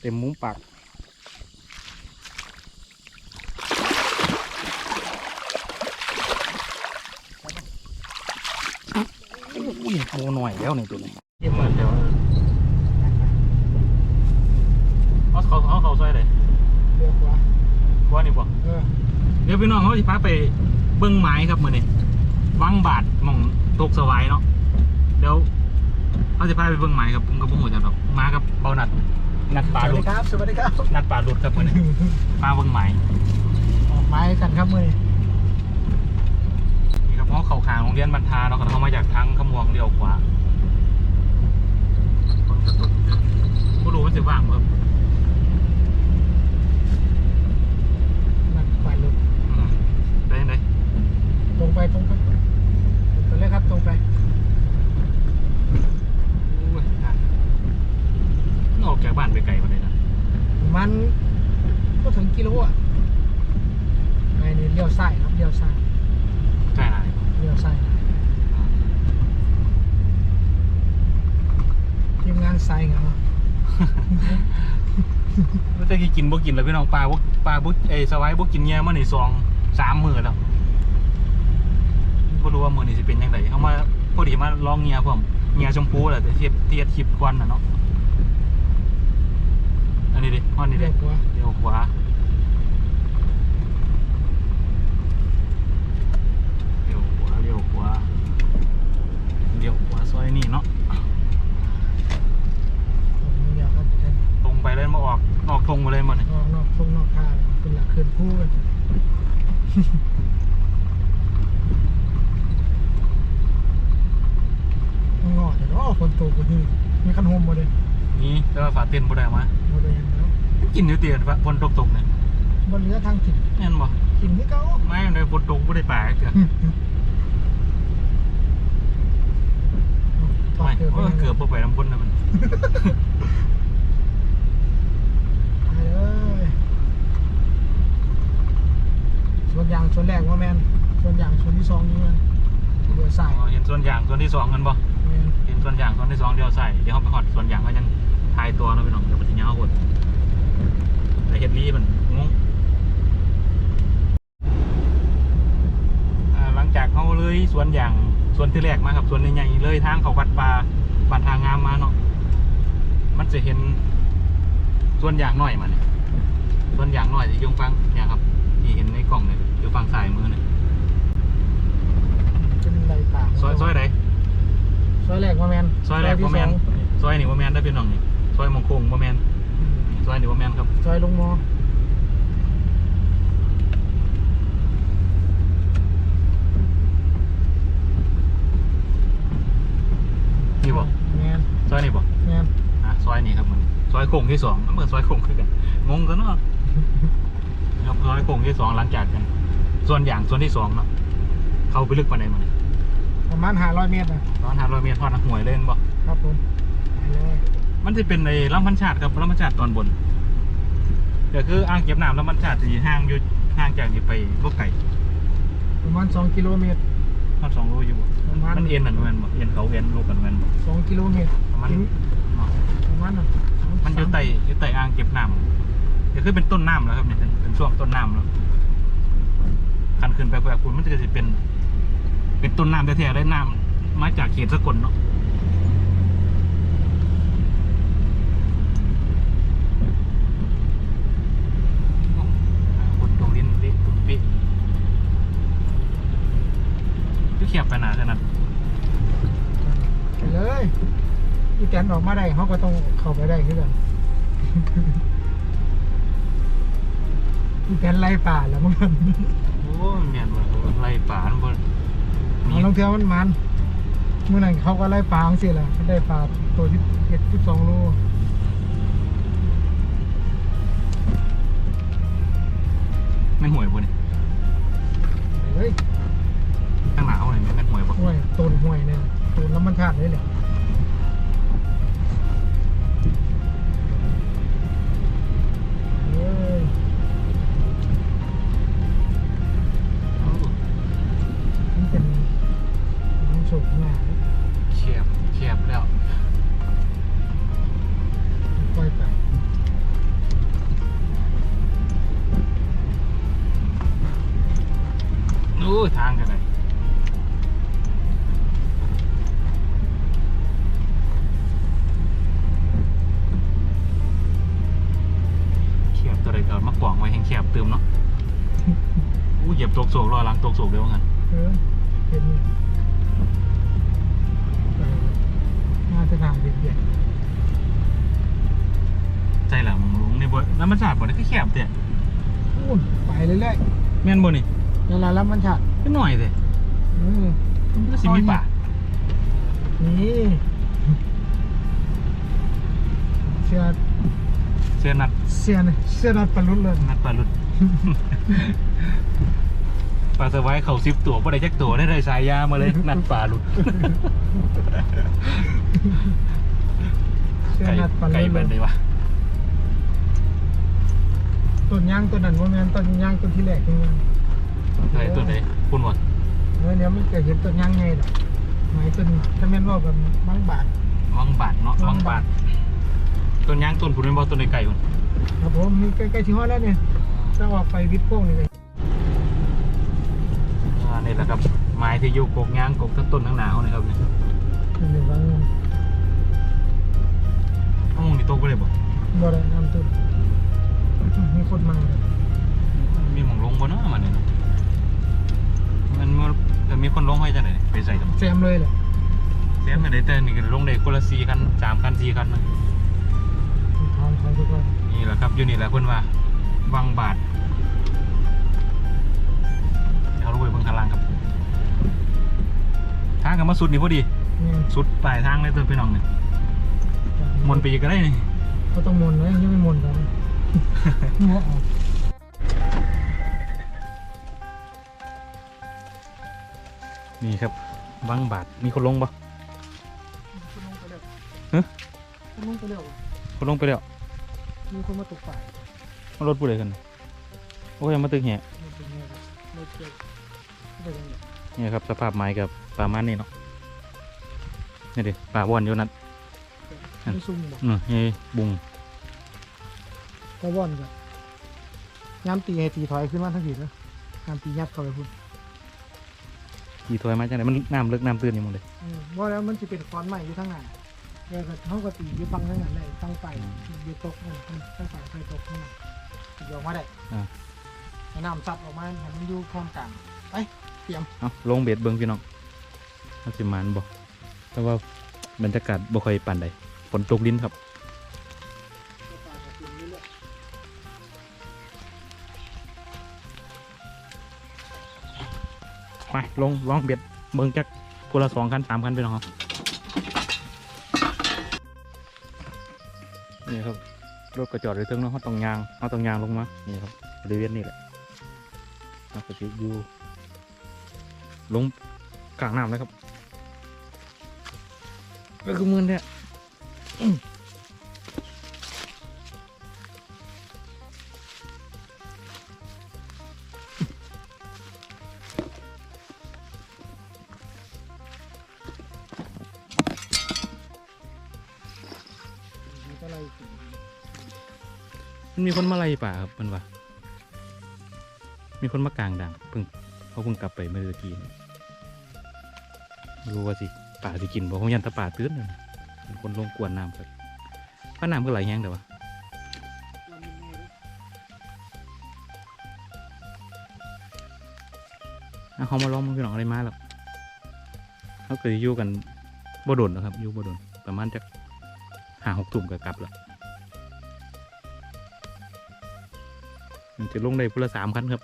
เต็มมุ้งปากอุ้ยโมหน่อยแล้วนี่ตัวนี้เยี่ยมเลยเดี๋ยวเอาเขาเอาเขาใส่เลยเรียกว่าว่านี่บ่เออเดี๋ยวพี่น้องเขาจะพาไปเบิ้งไม้ครับมือนี่วังบาทหมองตกสวายเนาะเดี๋ยวเขาจะพาไปเบิ้งไม้ครับผมกับผมหัวจักดอกมากับเบานัด นัดปลาสวัสหลุดีดครับ สวัสดีครับนัดปลาหลุดครับมือนี่ปลาเบิ้งไม้ออกไม้กันครับมือนี้นี่ครับเพราะเขาขางโรงเรียนบรรทาเนาะเขามาจากทางขมวงเดียวขวาคนกระตุกผู้รู้มันจะว่างบ่ครับนักปั่นลุกอืมได้ไหนตรงไปตรงไปตรงไปเลยครับตรงไป อุ้ยอะมันออกจากบ้านไปไกลมาเลยนะ มันก็ถึงกิโลอะไอ้นี่เลี้ ยวซ้ายครับเลี้ยวซ้ายใช่ไหมเลี้ยวซ้ายทีมงานไซน์ครับไม่ได้กินบ่กินแล้วพี่น้องปลาบ่ปลาบ่เอยสวายบ่กินเงี้ยมาในซองสามมื้อแล้วบ่รู้ว่ามื้อนี้สิเป็นจังไดเอามาพอดีมาลองเงี้ยพร้อมเงี้ยชมพูแหละแต่เทียบเทียบคลิปก่อนน่ะเนาะอันนี้ดิฮอดนี่เรีดิยกว่าเลี้ยวขวาเลี้ยวขวาเลี้ ยวขวาเลี้ยวขวาซอยนี่เนาะเดียวครับท่านตรงไปเลยมาออกออกตรงมาเลยมันนอกนอกทุ่งนอกท่าเป็นหลักคืนคู่กันงอเดี๋ยวอ๋อคนโตกว่านี้มีคันโฮมมาเลยนี่แต่ว่าฝาเต้นบ่ได้มามาเลยแล้วกินอยู่เตียนฝนตกตกเนี่ยบนเรือทางกินแม่นบ่กินนี่เก้าไม่ในฝนตกบ่ได้ป่าเกือถอด ไม่เกือบเออเกือบบ่ไปน้ำพ้นนะมัน ไปเลยส่วนยางส่วนแรกว่าแมนส่วนยางส่วนที่สองนี่มันเรือใส่อ๋อเห็นส่วนอย่างส่วนที่สองกันบ่แมนเห็นส่วนอย่างส่วนที่สองเดียวใส่เดี๋ยวเขาไปหอดส่วนอย่างเขายังทายตัวเนาะพี่น้องเดี๋ยวมันจะยาวหดแต่เฮ็ดลีมันงงอ่าหลังจากเขาเลยสวนอย่าง สวนที่แรกมาครับสวนใหญ่ๆเลยทางเขาวัดป่าบ้านทางงามมาเนาะมันจะเห็นส่วนอย่างน้อยมาเนี่ยส่วนอย่างน้อยที่อยงฟังเนี่ยครับที่เห็นในกล่องเนี่ยอยู่ฝั่งซ้ายมือเนี่ยเป็นไรป่าซอยซอยไหนซอยแรกว่าแมนซอยแรกที่บ่แมนสองซอยนี่บ่แมนได้อพี่น้องนี่ซอยมงคงบ่แมนอืมซอยนี่บ่แมนครับ ซอยลงมอ นี่บ่ แมน ซ อยนี่บ่แมนอะซอยนี่ครับมันซอยโค้งที่สองมันเหมือนซอยโค้งคือกันงงกันเนาะครับซอยโค้งที่สองหลังจากกัน ส่วนอย่างส่วนที่สองเนาะเข้าไปลึกปานใดมันประมาณห้าร้อยเมตรนะตอนหาร้อยเมตรทอดนักหวยเล่นบ่ครับผมไปเลยมันจะเป็นในลำพันชาติครับลำพันชาติตอนบนก็คืออ่างเก็บน้ำลำพันชาติที่ห่างอยู่ห่างจากนี้ไปบ่ไกลประมาณสองกิโลเมตร ทอดสองโลอยู่บ่ประมาณมันเอ็นนั่นแม่นบ่เอ็นเขาเอ็นลูกกันแม่นบ่สองกิโลเมตรมันถึงเนาะประมาณนั้นสงมันอยู่สาใต้อยู่ใต้อ่างเก็บน้ำก็คือเป็นต้นน้ำแล้วครับเนี่ยเป็นเป็นช่วงต้นน้ำแล้วขันขึ้นไปแควคุณมันจะเป็น เป็นต้นน้ำแท้ๆได้น้ำมาจากเขตสกลเนาะคนตรงดินเล็กปุ๊บปิ๊ก็ เขียบไปหนาขนาดไปเลยอีแตนออกมาได้เขาก็ต้องเข้าไปได้คือกันอีแตนไล่ป่าแล้วมันโอ้ยเมียนว่าไล่ป่ามันบนมีมันลงเที่ยวมันมันเมื่อนั้นเขาก็ไล่ปลาสิแหละได้ปลาตัวที่เจ็ดที่สองโลแม่นหวยบนนี่ไปเลย ห้วยต้นห้วยเนี่ยต้นน้ำมันชาติเลยแหละ แคบเติมเนาะอู้เหยียบตกโศกรอหลังตกโศกเร็วงั้นเออเป็นนี่ไปมาจะทางเบียดเบียดใจหลังมึงลงในบ่แล้วมันสาดบ่ได้คือแคบแต่อู้นไปเรื่อยแม่นบ่นี่ๆเวลาแล้วมันฉัดก็หน่อยแต่เออมันก็สิมีป่านี่เสื้อ เสื้อนัดเสื้อนี่เสื้อนัดปลาลุดเลยนัดปลาหลุด ปลาสวายเขาซิบตัวบ่ได้จักตัวได้เลยสายยามาเลยนัดปลาหลุด เสื้อไก่นัดปลาไก่ลุดเบิดเลเลยยวะต้นยางต้นนั้นว่าแม่นต้นยางต้นที่แรกนี่มันไก่ตัวไหนคุณวะเออเดี๋ยวมันเกิดเห็นต้นยางไงล่ะหมายต้นถ้าแม่นว่ากับมังบาท วังบาทเนาะวัวังงบาบาทท ต้นยางต้นคุณเป็นบ่ต้นในไก่คุณครับผมมีใกล้ๆที่ฮอดแล้วเนี่ยจะออกไปวิทย์โค้งนี่เลยอ่านี่แหละครับไม้ที่อยู่กกยางกกทั้งต้นทั้งหนาวนะครับเนี่ยนี่เดี๋ยววางเงินอ้าวมึงนี่ตกไปเลยบ่บ่ได้น้ำต้นมีคนมาเลยมีหมองลงบ่เนาะมันนี่เนาะมันมันจะมีคนลงให้จังได๋ไปใส่กันแซมเลยแหละเสียไม่ได้แต่นี่ก็ลงได้คนละ4คัน3คัน4คันนะ นนี่แหละครับอยู่นี่แหละเพิ่นว่าวังบาทเดี๋ยวเราลงไปเบิ่งข้างล่างครับ ทางกันมาสุดนี่พอดีนี่สุดปลายทางเลยตัวพี่น้องนี่มนต์ไปอีกก็ได้นี่ก็ต้องมนต์ไว้ยังไม่มนต์กันหัวออกนี่ครับวังบาทมีคนลงปะคนลงไปแล้วฮะคนลงไปแล้ว มีคนมาตกป่ายมารถผู้ใดกันโอ้ยมาตึกแห่ไม่เป็นไงครับไม่เกี่ยวไม่เป็นไรนี่ครับสภาพไม้กับป่ามันนี่เนาะนี่ดิป่าบอนอยู่นั่นไม่ซุ่มบอกอืมนี่บุงก็ว่อนกับย้ำตีให้ตีถอยขึ้นมาทั้งทีนะย้ำตียัดเข้าไปพุ่นขี่ถอยมาจังไหนมันน้ำเลิกน้ำตื้นอยู่หมดเลยอืมว่าแล้วมันจะเป็นคอนใหม่อยู่ทั้งหน้า เดี๋ยวก็เขาก็ตีอยู่ฟังทั้งนั้นเลยตั้งไปอยู่ตกนั่นตั้งไปไปตกนั่นตีออกมาได้อ่าให้น้ำซัดออกมาให้มันอยู่พร้อมกันไปเตรียมเอาลงเบ็ดเบิ้งพี่น้องเอาสิมันบ่แต่ว่าบรรยากาศบ่ค่อยปานใดฝนตกลิ้นครับ ไปลงลองเบ็ดเบิ้งจักคนละสองคันสามคันไปน้องครับ นี่ครับรถกระจอดอยู่เทิงเนาะเขาต้องยางเขาต้องยางลงมานี่ครับบริเวณนี้แหละนัก็จะอยู่ลงกลางน้ำนะครับก็คือมือเนี่ย มันมีคนมาไล่ป่าครับมันว่ามีคนมากลางดังเพิ่งเขาเพิ่งกลับไปเมื่อกี้ไม่รู้ว่าสิป่าสิกินบอกเขายันตะป่าตื้นเลยเป็นคนลงกวนน้ำครับป้าน้ำก็ไหลแห้งแต่ว่าอะเขามาลองมันคือหนองอะไรมาหรอกเขาเคยอยู่กันบ่โดนนะครับอยู่บ่โดนประมาณจะหาหกตุ่มก็กลับแล้ว จะลงได้พุละสามคันครับ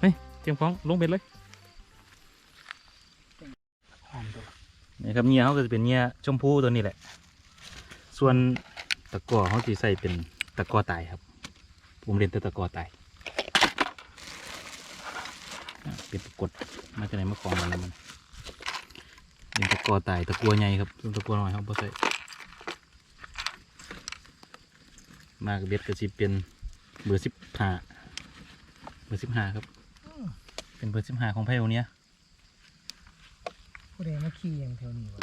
เฮ้ยเตรียมของลงเบ็ดเลยนี่ครับเงี้ยเขาก็จะเป็นเงี้ยชมพูตัวนี้แหละ ส่วนตะก้อเขาจะใส่เป็นตะก้อตายครับ ผมเรียนแต่ตะก้อตายเป็นตะกรดมาจากไหนมาคลองมันแล้วมัน เป็นตะกร้อตายตะกัวใหญ่ครับส่วนตะกัวน้อยครับบ่ใส่มากบเบ็ดก็สิเป็นเบอร์สิบห้าเบอร์สิบห้าครับ เป็นเบอร์สิบห้าของไพโอเนี้ยผู้ใดมาขี่อย่างแถวนี้วะ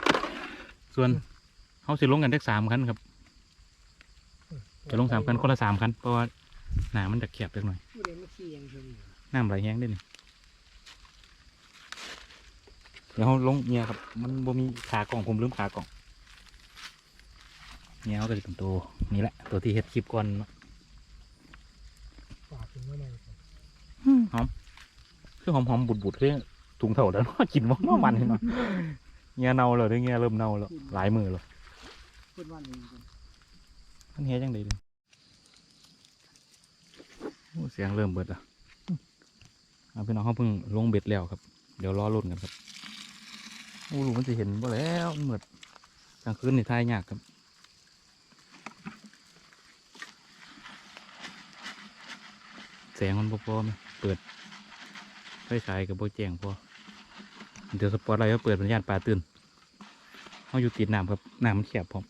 ส่วนเขาสิลงกันได้สามคันครับจะลงสามคันคนละสามคันเพราะว่าหนามันจะแคบเล็กหน่อยผู้ใดมาขี่อย่างแถวนี้วะน้ำไหลแห้งได้นี่ เดี๋ยวเขาลงเนี่ยครับ มันบ่มีขากล่องผมลืมขากล่อง เนี่ยเขาก็จะเป็นตัวนี่แหละ ตัวที่เฮ็ดคลิปก่อนเนาะปากถึงเมื่อไหร่หอมคือหอมหอมบุดบุดๆคือถุงเท่าแล้วเนาะกินว่ามันเนาะเงี้ยเน่าเลยเด้อเงี้ยเริ่มเน่าแล้วหลายมือแล้วพูดว่านี้มันเฮียจังไดเลยโอ้เสียงเริ่มเบิดอะเอาพี่น้องเขาเพิ่งลงเบ็ดแล้วครับ เดี๋ยวรอรุ่นกันครับ โอ้ลูกมันจะเห็นบ่แล้วเหมือนกลางคืนในี่ทายยากครับแสงมันพอไหมเปิดไฟฉายกับโบแจงพอเดี๋ยวสปอตไลท์ก็เปิดสัญญาณปลาตื่นเขาอยู่ติดน้ำครับน้ำมันแคบพร้อม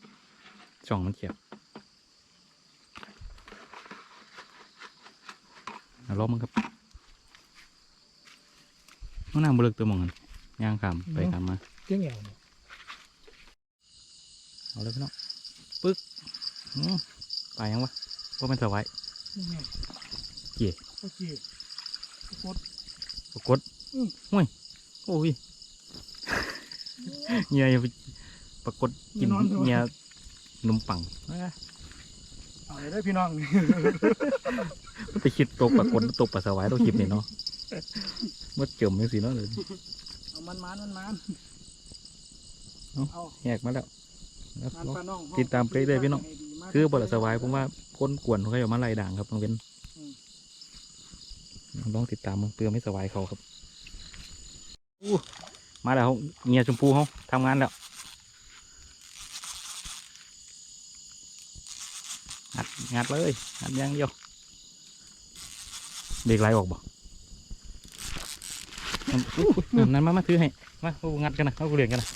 ช่องมันแคบเอาล้อมันครับมันน้ำบลึกตัวมองกันย่างขามไปขามมา เจ๊งแอวเนี่ยเอาเลยพี่น้องปึ๊กอืมไปยังวะว่ามันสวายนี่ไงเกี่ยโอเคโคตรปรากฏห่วยโอ้ยเงียอย่าไปปรากฏกินเงียนมปังเอาเลยได้อพี่น้องไปคิดตกปรากฏตกปัสสาวะต้องคลิปนี่เนาะเมื่อเจิมยังสิเนาะเลยเอามันมันมันมันเอาเอา แยกมาแล้วแล้วมันปลาน้องติดตามไปเรื่อยๆพี่น้องคือบทสวายผมว่าคนกวนเขาจะมาไล่ด่างครับต้องเป็นต้องติดตามมึงเพื่อไม่สวายเขาครับอู้มาแล้วเงียชมพูเขาทำงานแล้วงัดงัดเลยงัดอย่างเดียวเบรกไหลออกบ่นั่นอู้นั่นมา มาถือให้ มาเอางัดกันนะเอาเรียนกันนะ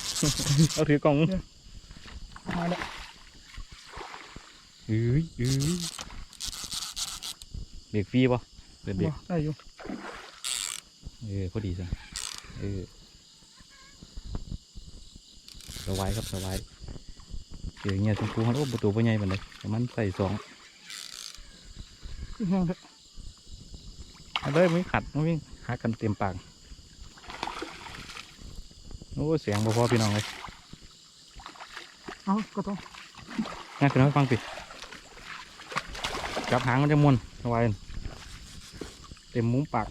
เอาถือกล่องมาแล้วเอ้ยเอ้ยเบรกฟรีป่ะเปิดเบรกบ่ได้อยู่เออพอดีจ้ะเออสบายครับสบายเดี๋ยวเงี้ยชมพูเขาโอ้ประตูปัญใหญ่ไปเลยแต่มันใส่สองยังเถอะเอาเลยไม่ขัดไม่วิ่งหากันเต็มปาก โอ้เสียงบ่พอพี่น้องเลยเอาก็ต้องงั้นคุณน้องฟังสิจับหางมันจะม้วนสบายเต็มมุ้งปาก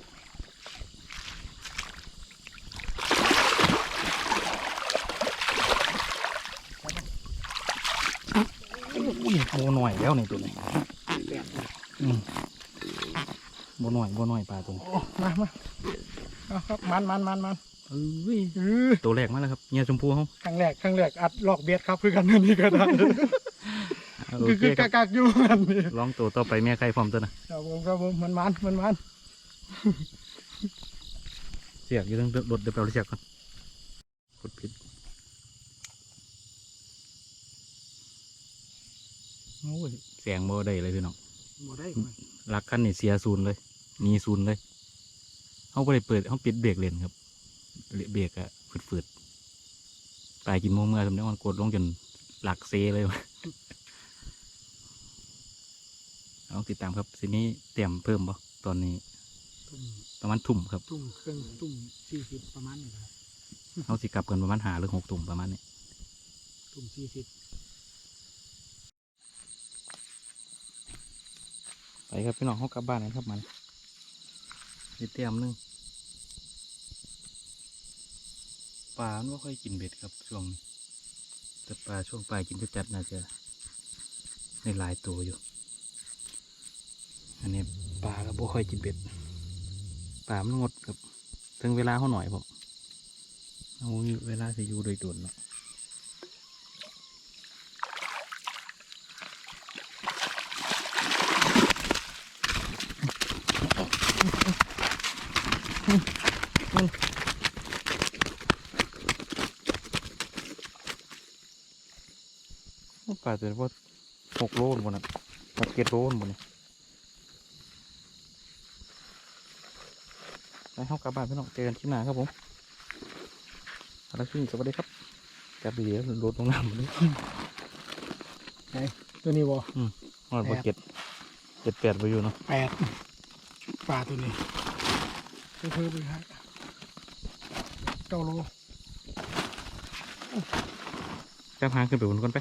อุ้ยโบหน่อยแล้วนี่ตัวนี้อืมโบหน่อยโบหน่อยปลาตัวนี้โอ้มามาเอาครับมันมันมันมัน เอ้ยเออตัวแรกมาแล้วครับเงียชมพูเขาครั้งแรกครั้งแรกอัดลอกเบียดครับคือกันอันนี่ก็ได้โอคือเคคือคการับกากอยู่อันนี้ลองตัวต่อไปแม่ใครพร้อมตัวนะครับผมครับผมมันมันมันมันเสียกอยู่ตั้งรถเดี๋ยวเราเสียกก่อนกดผิดโอ้ยเสียงโบได้เลยพี่น้องบ่ได้รักคันนี่เสียศูนย์เลยหนีศูนย์เลยเขาไปเปิดเขาปิดเบรกเลนครับ เบรกอะฝืดๆตายกินโมเมื่อสมมติมันกดลงจนหลักเซเลยวะเอาติดตามครับทีนี้เตรียมเพิ่มบ่ตอนนี้ตุ่มประมาณทุ่มครับตุ่มเครื่องตุ่มสี่สิบประมาณนี้ครับเขาสิกลับกันประมาณหาหรือหกทุ่มประมาณนี้ตุ่มสี่สิบไปครับพี่น้องเขากลับบ้านกันครับมันมีเตรียมหนึง ปลาไม่ค่อยกินเบ็ดครับช่วงแต่ปลาช่วงปลายกินจัดน่าจะในหลายตัวอยู่ อันนี้ปลาก็บ่ค่อยกินเบ็ดปลามันงดครับถึงเวลาเขาหน่อยผมเอาเวลาจะอยู่โดยด่วนเนาะ ลาตัวว่าหกโลนบนน่ะหกเจ็ดโลนบนนี่ไปเข้ากลับบ้านพี่น้องเจอกันที่หน้าครับผมอะไรขึ้นสวัสดีครับจับดีแล้วโดดลงน้ำหมดเลยตัวนี้บ่นอนบนเจ็ดเจ็ดแปดไปอยู่เนาะแปดปลาตัวนี้เพิ่มไปฮะเก้าโลจับหางขึ้นไปบนก่อนไป